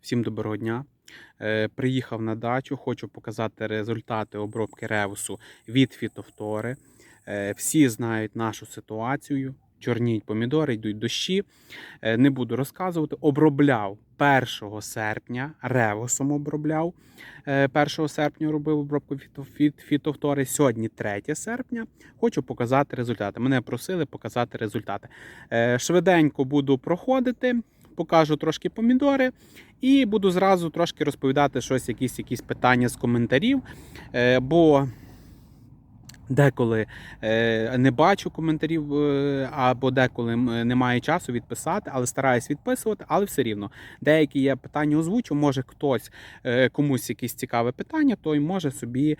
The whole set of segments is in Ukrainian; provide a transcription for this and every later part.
Всім доброго дня. Е, Приїхав на дачу, хочу показати результати обробки ревусу від фітофтори. Е, Всі знають нашу ситуацію. Чорніють помідори, йдуть дощі. Е, Не буду розказувати. Обробляв 1 серпня, ревусом обробляв. Е, 1 серпня робив обробку фіто- фіт- фітофтори. Сьогодні 3 серпня. Хочу показати результати. Мене просили показати результати. Швиденько буду проходити, покажу трошки помідори і буду зразу трошки розповідати щось, якісь, якісь питання з коментарів. Е, Бо деколи е, не бачу коментарів, е, або деколи немає часу відписати, але стараюсь відписувати, але все рівно. Деякі я питання озвучу, може хтось комусь якесь цікаве питання, той може собі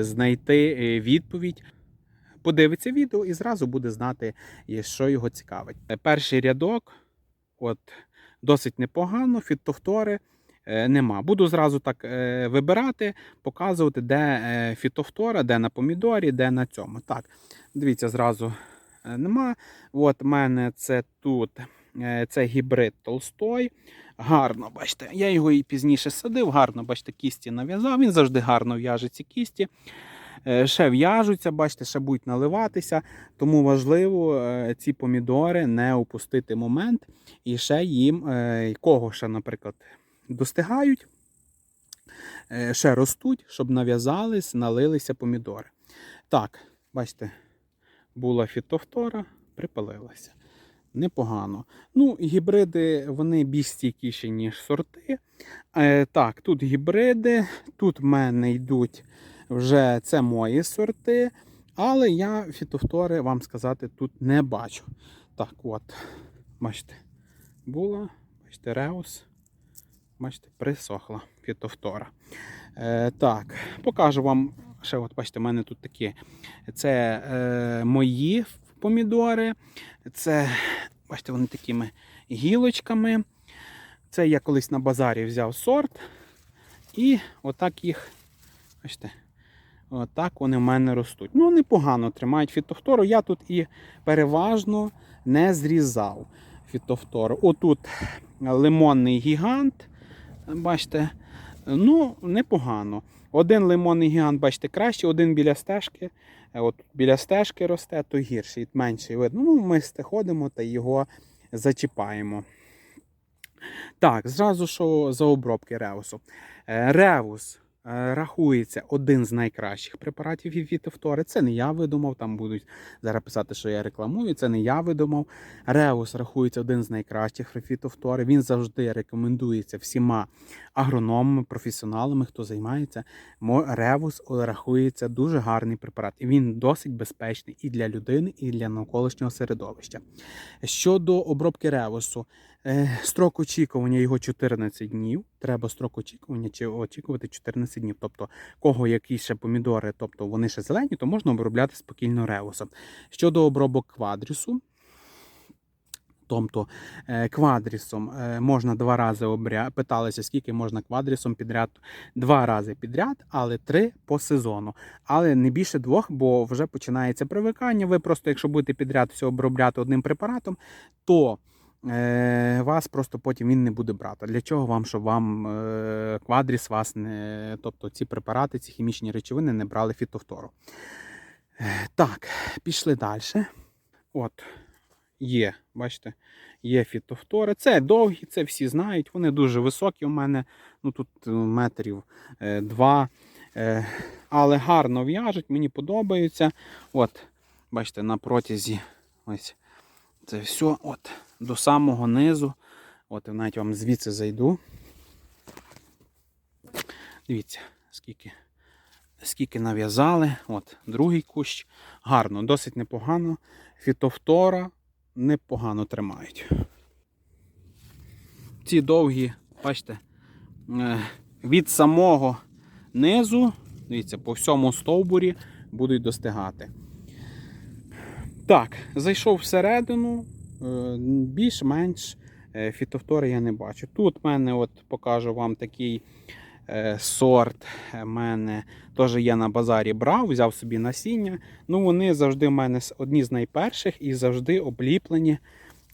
знайти відповідь. Подивиться відео і зразу буде знати, що його цікавить. Перший рядок, от досить непогано, фітофтори е, нема. Буду зразу так е, вибирати, показувати, де е, фітофтора, де на помідорі, де на цьому. Так, дивіться, зразу нема. От мене це тут це гібрид Толстой. Гарно, бачите, я його і пізніше садив, гарно, бачите, кісті нав'язав. Він завжди гарно в'яже ці кісті. Е, Ще в'яжуться, бачите, ще будуть наливатися. Тому важливо е, ці помідори не упустити момент і ще їм, е, кого ще, наприклад, достигають, ще ростуть, щоб нав'язались, налилися помідори. Так, бачите, була фітофтора, припалилася. Непогано. Ну, гібриди вони більш стійкіші, ніж сорти. Е, так, тут гібриди, тут в мене йдуть вже це мої сорти, але я фітофтори, вам сказати, тут не бачу. Так, от, бачите, була, бачите, реус, бачите, присохла фітофтора. Е, так, покажу вам ще, от бачите, в мене тут такі. Це е, мої помідори. Це, бачите, вони такими гілочками. Це я колись на базарі взяв сорт. І отак їх, бачите, отак вони в мене ростуть. Ну, непогано тримають фітофтору. Я тут і переважно не зрізав фітофтору. Отут лимонний гігант. Бачите, ну, непогано. Один лимонний гігант, бачите, краще, один біля стежки. Е, От біля стежки росте, то гірший, менший видно. Ну, ми ходимо та його зачіпаємо. Так, зразу що за обробки ревусу. Е, Ревус е, рахується один з найкращих препаратів від фітофтори. Це не я видумав, там будуть зараз писати, що я рекламую. Це не я видумав. Ревус рахується один з найкращих фітофтори. Він завжди рекомендується всіма агрономами, професіоналами, хто займається. Мо- Ревус рахується дуже гарний препарат. І він досить безпечний і для людини, і для навколишнього середовища. Щодо обробки ревусу, е, строк очікування його 14 днів. Треба строк очікування чи очікувати 14 днів. Тобто, кого якісь ще помідори, тобто вони ще зелені, то можна обробляти спокійно ревусом. Щодо обробок квадрісу, Тобто е, квадрісом е, можна два рази обря... Питалися, скільки можна квадрісом підряд. Два рази підряд, але три по сезону. Але не більше двох, бо вже починається привикання. Ви просто, якщо будете підряд все обробляти одним препаратом, то е, вас просто потім він не буде брати. Для чого вам, щоб вам е, квадріс вас не. Тобто ці препарати, ці хімічні речовини не брали фітофтору. Е, так, пішли далі. От є, бачите, є фітофтори. Це довгі, це всі знають. Вони дуже високі у мене. Ну тут е, метрів е, два. Е, але гарно в'яжуть, мені подобаються. От, бачите, на протязі ось це все от, до самого низу. От, навіть вам звідси зайду. Дивіться, скільки, скільки нав'язали. От, другий кущ. Гарно, досить непогано. Фітофтора непогано тримають. Ці довгі, бачите, е, від самого низу, дивіться, по всьому стовбурі будуть достигати. Так, зайшов всередину, більш-менш е, фітофтори я не бачу. Тут в мене, от покажу вам такий е, сорт. Мене теж я на базарі брав, взяв собі насіння. Ну, вони завжди в мене одні з найперших і завжди обліплені.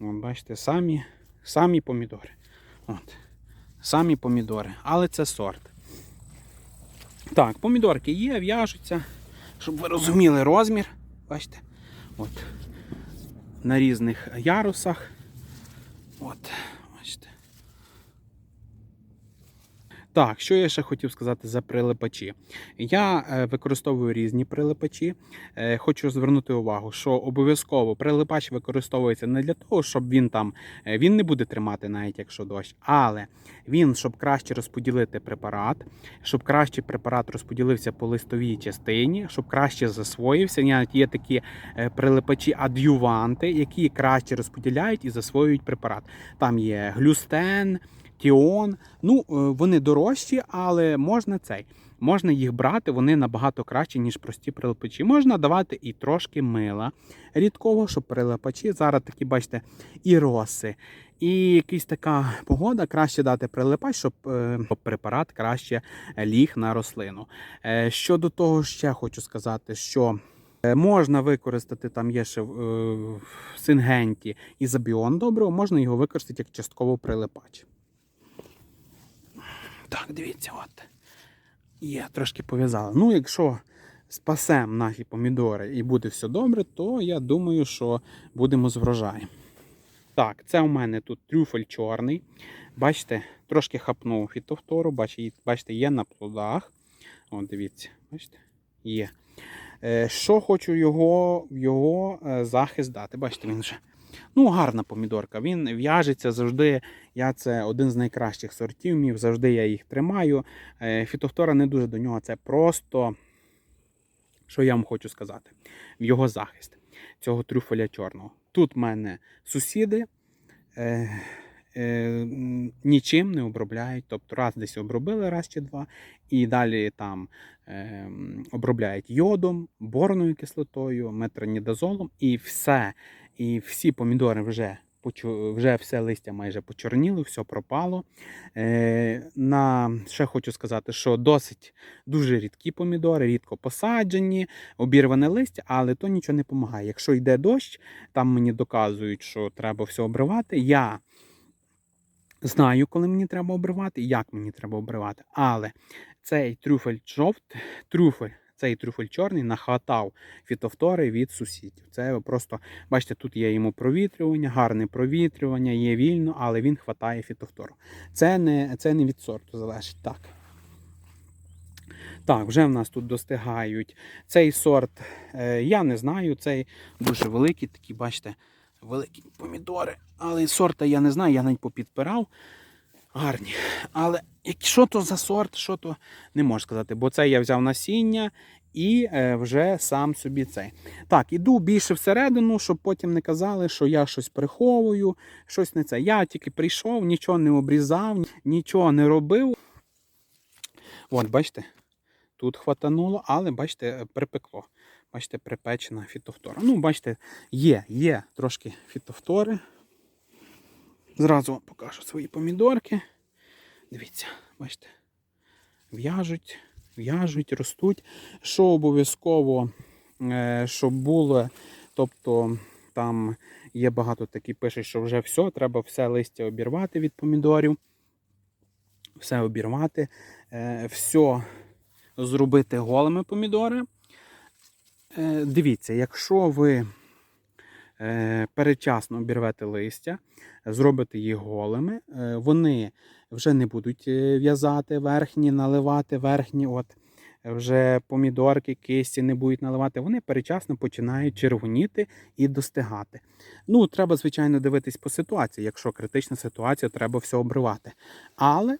Бачите, самі, самі помідори. От. Самі помідори, але це сорт. Так, помідорки є, в'яжуться, щоб ви розуміли розмір. Бачите? От. На різних ярусах. От, бачите. Так, що я ще хотів сказати за прилипачі? Я е, використовую різні прилипачі. Е, хочу звернути увагу, що обов'язково прилипач використовується не для того, щоб він там е, він не буде тримати, навіть якщо дощ, але він, щоб краще розподілити препарат, щоб краще препарат розподілився по листовій частині, щоб краще засвоївся. Навіть є такі е, прилипачі адюванти, які краще розподіляють і засвоюють препарат. Там є глюстен. Тіон, ну е, вони дорожчі, але можна цей. Можна їх брати, вони набагато кращі, ніж прості прилипачі. Можна давати і трошки мила рідкого, щоб прилипачі. Зараз такі, бачите, і роси, і якась така погода, краще дати прилипач, щоб е, препарат краще ліг на рослину. Е, щодо того, ще хочу сказати, що. Можна використати, там є ще в сингенті ізобіон доброго, можна його використати як частково прилипач. Так, дивіться, от. Є, трошки пов'язала. Ну, якщо спасемо наші помідори і буде все добре, то я думаю, що будемо з врожаєм. Так, це у мене тут трюфель чорний. Бачите, трошки хапнув фітофтору, бачите, бачите, є на плодах. О, дивіться, бачите, є. Е, Що хочу його, його е, захист дати? Бачите, він вже. Ну, гарна помідорка. Він в'яжеться завжди. Я це один з найкращих сортів мів, завжди я їх тримаю. Е, Фітофтора не дуже до нього. Це просто, що я вам хочу сказати, в його захист цього трюфеля чорного. Тут в мене сусіди е, е, нічим не обробляють. Тобто раз десь обробили, раз чи два, і далі там е, обробляють йодом, борною кислотою, метронідазолом і все. І всі помідори вже вже все листя майже почорніло, все пропало. Е, на, ще хочу сказати, що досить дуже рідкі помідори, рідко посаджені, обірване листя, але то нічого не допомагає. Якщо йде дощ, там мені доказують, що треба все обривати. Я знаю, коли мені треба обривати, як мені треба обривати. Але цей трюфель жовт, трюфель, цей трюфель чорний нахватав фітофтори від сусідів. Це просто, бачите, тут є йому провітрювання, гарне провітрювання, є вільно, але він хватає фітофтору. Це не, це не від сорту залежить. Так. Так, вже в нас тут достигають. Цей сорт, е, я не знаю, цей дуже великий, такі, бачите, великі помідори. Але сорта я не знаю, я навіть попідпирав. Гарні. Але що то за сорт, що то не можу сказати, бо це я взяв насіння і е, вже сам собі цей. Так, іду більше всередину, щоб потім не казали, що я щось приховую, щось не це. Я тільки прийшов, нічого не обрізав, нічого не робив. От, бачите, тут хватануло, але бачите, припекло. Бачите, припечена фітофтора. Ну, бачите, є, є трошки фітофтори. Зразу вам покажу свої помідорки. Дивіться, бачите, в'яжуть, в'яжуть, ростуть. Що обов'язково, е, щоб було, тобто там є багато такі пишуть, що вже все, треба все листя обірвати від помідорів. Все обірвати, е, все зробити голими помідори. Е, Дивіться, якщо ви передчасно обірвете листя, зробите їх голими, е, вони вже не будуть е, в'язати верхні, наливати верхні. От вже помідорки, кисті не будуть наливати, вони передчасно починають червоніти і достигати. Ну, треба, звичайно, дивитись по ситуації. Якщо критична ситуація, треба все обривати. Але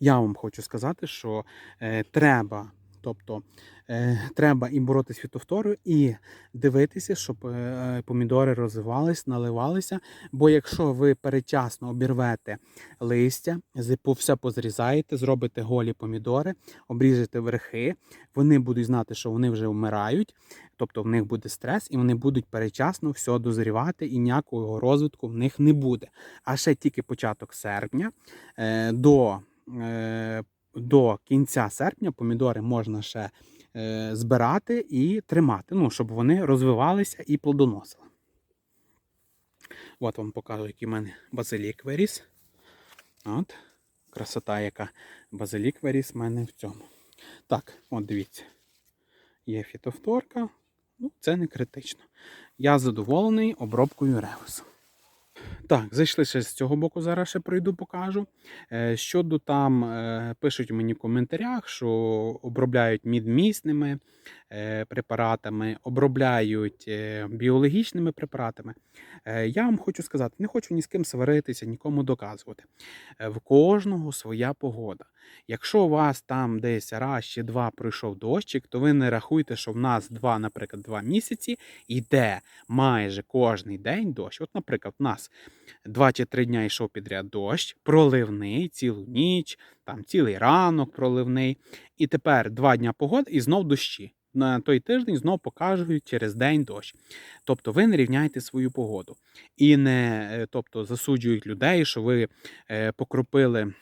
я вам хочу сказати, що е, треба, тобто е, треба і боротися фітофторою, і дивитися, щоб е, помідори розвивались, наливалися. Бо якщо ви передчасно обірвете листя, все позрізаєте, зробите голі помідори, обріжете верхи, вони будуть знати, що вони вже вмирають. Тобто в них буде стрес, і вони будуть передчасно все дозрівати, і ніякого розвитку в них не буде. А ще тільки початок серпня е, до, до кінця серпня помідори можна ще е, збирати і тримати, ну, щоб вони розвивалися і плодоносили. От вам покажу, який в мене базилік виріс. От, красота, яка базилік виріс в мене в цьому. Так, от дивіться. Є фітофторка, ну це не критично. Я задоволений обробкою ревусу. Так, зайшли ще з цього боку, зараз ще пройду, покажу. Е, Щодо там, е, пишуть мені в коментарях, що обробляють мідмісними препаратами, обробляють е, біологічними препаратами. Е, Я вам хочу сказати, не хочу ні з ким сваритися, нікому доказувати. Е, В кожного своя погода. Якщо у вас там десь раз чи два пройшов дощик, то ви не рахуйте, що в нас два, наприклад, два місяці йде майже кожний день дощ. От, наприклад, у нас два чи три дня йшов підряд дощ, проливний цілу ніч, там цілий ранок проливний. І тепер два дня погоди і знов дощі. На той тиждень знов покажуть через день дощ. Тобто ви не рівняйте свою погоду. І не е, тобто, засуджують людей, що ви е, покропили.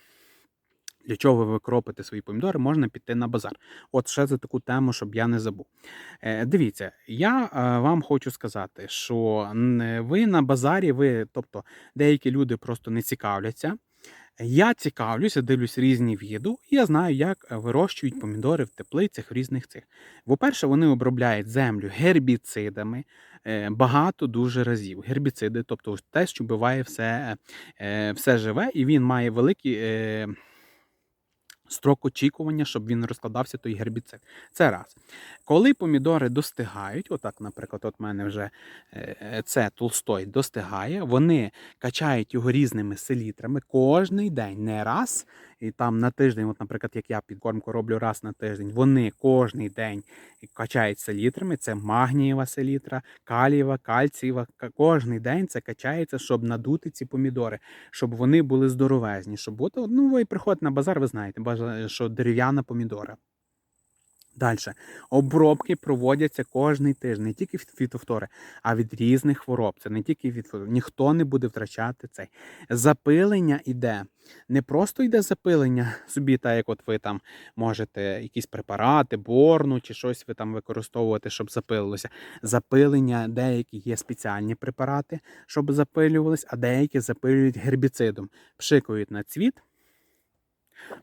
Для чого ви кропите свої помідори, можна піти на базар. От ще за таку тему, щоб я не забув. Е, дивіться, я вам хочу сказати, що ви на базарі, ви, тобто деякі люди просто не цікавляться. Я цікавлюся, дивлюсь різні відео, і я знаю, як вирощують помідори в теплицях в різних цих. По-перше, вони обробляють землю гербіцидами е, багато дуже разів. Гербіциди, тобто те, що вбиває все, е, все живе, і він має великий. Е, Строк очікування, щоб він розкладався той гербіцид. Це раз. Коли помідори достигають, отак, наприклад, от мене вже е, це толстой достигає, вони качають його різними селітрами кожний день, не раз. І там на тиждень, от, наприклад, як я підкормку роблю раз на тиждень, вони кожний день качають селітрами. Це магнієва селітра, калієва, кальцієва. Кожний день це качається, щоб надути ці помідори, щоб вони були здоровезні. Щоб от, ну, ви приходите на базар, ви знаєте, що дерев'яна помідора. Далі. Обробки проводяться кожний тиждень, не тільки від фітофтори, а від різних хвороб. Це не тільки від. Ніхто не буде втрачати цей. Запилення йде. Не просто йде запилення собі, так як от ви там можете якісь препарати, борну чи щось ви там використовувати, щоб запилилося. Запилення, деякі є спеціальні препарати, щоб запилювались, а деякі запилюють гербіцидом. Пшикають на цвіт.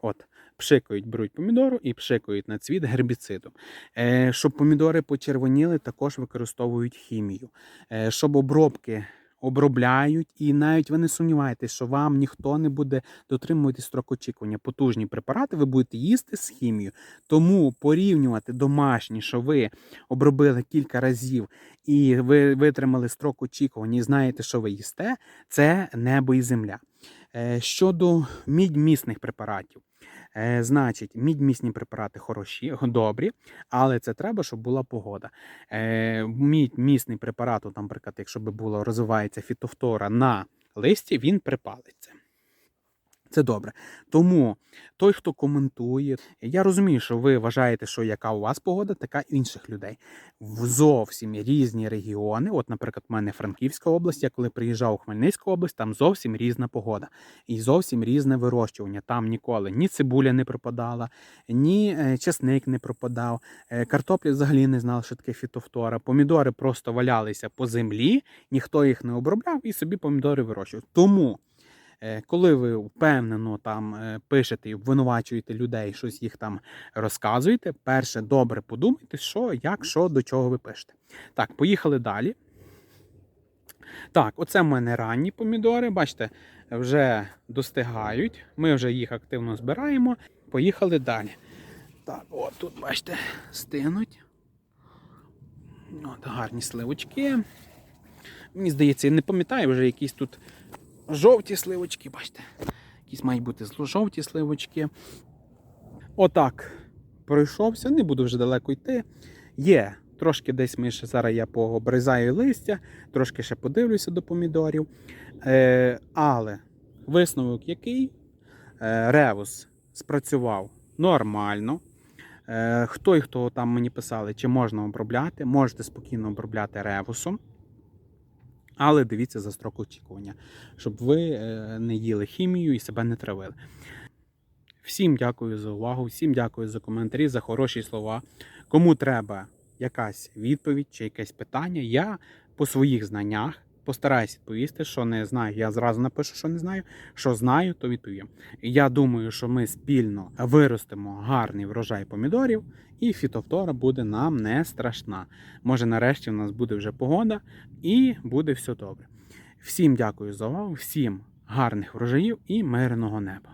От, пшикають, беруть помідору і пшикають на цвіт гербіцидом. Е, щоб помідори почервоніли, також використовують хімію. Е, щоб обробки обробляють, і навіть ви не сумніваєтесь, що вам ніхто не буде дотримувати строк очікування. Потужні препарати ви будете їсти з хімією. Тому порівнювати домашні, що ви обробили кілька разів і ви витримали строк очікування і знаєте, що ви їсте, це небо і земля. Е, Щодо мідьмісних препаратів, Е, значить, мідьмісні препарати хороші, добрі, але це треба, щоб була погода. Е, Мідьмісний препарат, наприклад, якщо би було розвивається фітофтора на листі, він припалиться. Це добре. Тому той, хто коментує, я розумію, що ви вважаєте, що яка у вас погода, така інших людей. В зовсім різні регіони. От, наприклад, в мене Франківська область, я коли приїжджав у Хмельницьку область, там зовсім різна погода і зовсім різне вирощування. Там ніколи ні цибуля не пропадала, ні е, чесник не пропадав. е, Картоплі взагалі не знали, що таке фітофтора. Помідори просто валялися по землі, ніхто їх не обробляв і собі помідори вирощував. Тому. Е, Коли ви впевнено там е, пишете і обвинувачуєте людей, щось їх там розказуєте, перше добре подумайте, що, як, що, до чого ви пишете. Так, поїхали далі. Так, оце в мене ранні помідори. Бачите, вже достигають. Ми вже їх активно збираємо. Поїхали далі. Так, от тут, бачите, стинуть. От, гарні сливочки. Мені здається, я не пам'ятаю вже якісь тут жовті сливочки, бачите. Якісь мають бути жовті сливочки. Отак пройшовся, не буду вже далеко йти. Є. Трошки десь ми ще зараз я пообрізаю листя, трошки ще подивлюся до помідорів. Е, але висновок який? Е, ревус спрацював нормально. Е, хто і хто там мені писали, чи можна обробляти, можете спокійно обробляти ревусом. Але дивіться за строк очікування, щоб ви е, не їли хімію і себе не травили. Всім дякую за увагу, всім дякую за коментарі, за хороші слова. Кому треба якась відповідь чи якесь питання, я по своїх знаннях, постараюсь відповісти, що не знаю. Я зразу напишу, що не знаю. Що знаю, то відповім. Я думаю, що ми спільно виростимо гарний врожай помідорів, і фітофтора буде нам не страшна. Може, нарешті в нас буде вже погода і буде все добре. Всім дякую за увагу, всім гарних врожаїв і мирного неба.